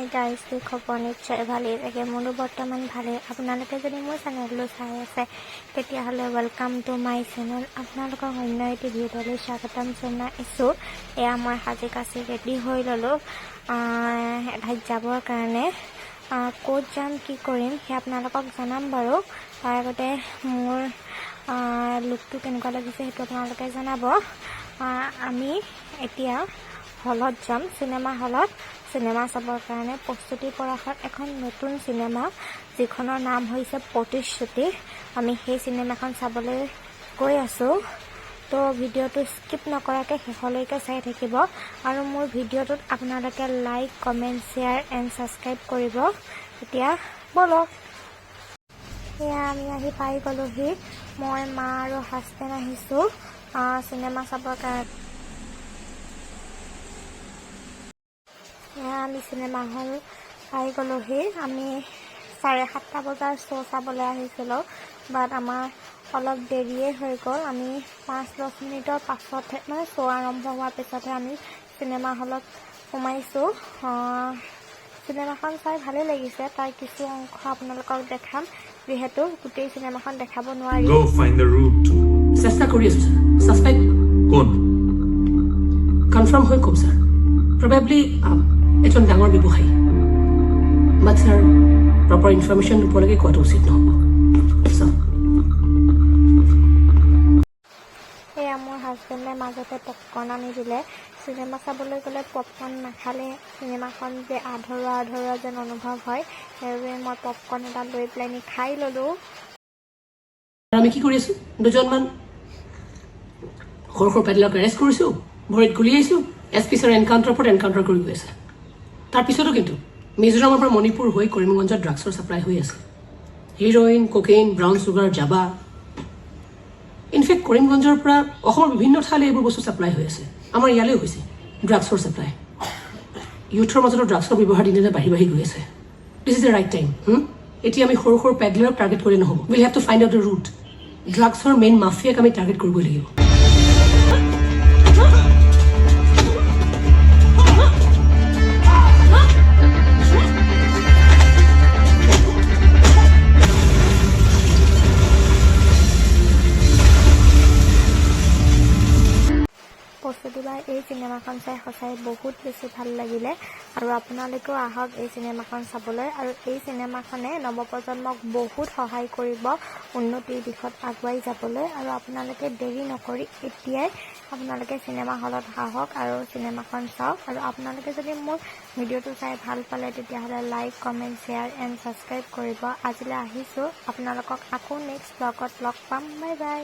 Hi guys কি নিশ্চয় ভালেই থাকে মোৰো বৰ্তমান ভালেই। আপোনালোকে যদি মোৰ চেনেলটো চাই আছে তেতিয়াহ'লে ৱেলকাম টু মাই চেনেল আপোনালোকক অন্য এটি ভিডিঅ'লৈ স্বাগতম জনাইছোঁ। এয়া মই সাজি কাচি ৰেডি হৈ ল'লোঁ এঠাইত যাবৰ কাৰণে। ক'ত যাম, কি কৰিম, সেই আপোনালোকক জনাম বাৰু। তাৰ আগতে মোৰ লুকটো কেনেকুৱা লাগিছে সেইটো আপোনালোকে জনাব। আমি এতিয়া হলত যাম চিনেমা হলত। চিনেমা চাবৰ কাৰণে প্ৰস্তুতি পৰাশৰ এখন নতুন চিনেমা যিখনৰ নাম হৈছে প্ৰতিশ্ৰুতি। আমি সেই চিনেমাখন চাবলৈ গৈ আছোঁ। তো ভিডিঅ'টো স্কিপ নকৰাকৈ শেষলৈকে চাই থাকিব। আৰু মোৰ ভিডিঅ'টোত আপোনালোকে like comment share and subscribe কৰিব। এতিয়া ব'লক। সেয়া আমি আহি পাই গ'লোহি। মই মা আৰু হাজবেণ্ড আহিছোঁ। আহ, চিনেমা চাবৰ কাৰণে আমি চিনেমা হল পাই গ'লোহি। আমি চাৰে সাতটা বজাৰ শ্ব' চাবলৈ আহিছিলোঁ বাট আমাৰ অলপ দেৰিয়ে হৈ গ'ল। আমি পাঁচ দহ মিনিটৰ পাছতহে মানে শ্ব' আৰম্ভ হোৱাৰ পিছতহে আমি চিনেমা হলত সোমাইছোঁ। চিনেমাখন চাই ভালেই লাগিছে। তাৰ কিছু অংশ আপোনালোকক দেখাম। যিহেতু গোটেই চিনেমাখন দেখাব নোৱাৰি। Go find the route. চেষ্টা কৰি আছো ছাছপেক্ট কোন? কনফাৰ্ম হৈ ক'ম ছাৰ প্ৰবেবলি এজন ডাঙৰ ব্যৱসায়ী। বাট ছাৰ প্ৰপাৰ ইনফৰ্মেশ্যন নোপোৱালৈকে কোৱাটো উচিত নহ'ব। সেয়া মোৰ হাজবেণ্ডে মাজতে পপকৰ্ণ আনি দিলে। চিনেমা চাবলৈ গ'লে পপকৰ্ণ নাখালে। চিনেমাখন যে আধৰুৱা আধৰুৱা যেন অনুভৱ হয় সেইবাবে মই পপকৰ্ণ এটা লৈ পেলাই নি খাই ল'লোঁ। আমি কি কৰি আছো? দুজনমান। সৰু সৰু পেডেলক এৰেষ্ট কৰিছোঁ। ভৰিত গুলিয়াইছোঁ এছ পি ছাৰ এনকাউণ্টাৰৰ ওপৰত এনকাউণ্টাৰ কৰি গৈ আছে। তাৰপিছতো কিন্তু, মিজোৰামৰ পৰা মণিপুৰ হৈ কৰিমগঞ্জত ড্ৰাগছৰ ছাপ্লাই হৈ আছে। হিৰ'ইন কোকেইন ব্ৰাউন চুগাৰ জাবা ইনফেক্ট কৰিমগঞ্জৰ পৰা অসমৰ বিভিন্ন ঠাইলৈ এইবোৰ বস্তু ছাপ্লাই হৈ আছে। আমাৰ ইয়ালৈও হৈছে ড্ৰাগছৰ ছাপ্লাই ইউথৰ মাজতো ড্ৰাগছৰ ব্যৱহাৰ দিনে দিনে বাঢ়ি বাঢ়ি গৈ আছে। This is the right time এতিয়া আমি সৰু সৰু পেডলাৰক টাৰ্গেট কৰিলে নহ'ব। Will have to find out the route ড্ৰাগছৰ মেইন মাফিয়াক আমি টাৰ্গেট কৰিবই লাগিব। প্ৰস্তুতিবাৰ এই চিনেমাখন চাই সঁচাই বহুত বেছি ভাল লাগিলে। আৰু আপোনালোকেও আহক এই চিনেমাখন চাবলৈ। আৰু এই চিনেমাখনে নৱপ্ৰজন্মক বহুত সহায় কৰিব উন্নতিৰ দিশত আগুৱাই যাবলৈ। আৰু আপোনালোকে দেৰি নকৰি এতিয়াই আপোনালোকে চিনেমা হলত আহক আৰু চিনেমাখন চাওক। আৰু আপোনালোকে যদি মোৰ ভিডিঅ'টো চাই ভাল পালে তেতিয়াহ'লে like comment share and subscribe কৰিব। আজিলৈ আহিছোঁ। আপোনালোকক আকৌ নেক্সট ব্লগত লগ পাম। Bye bye.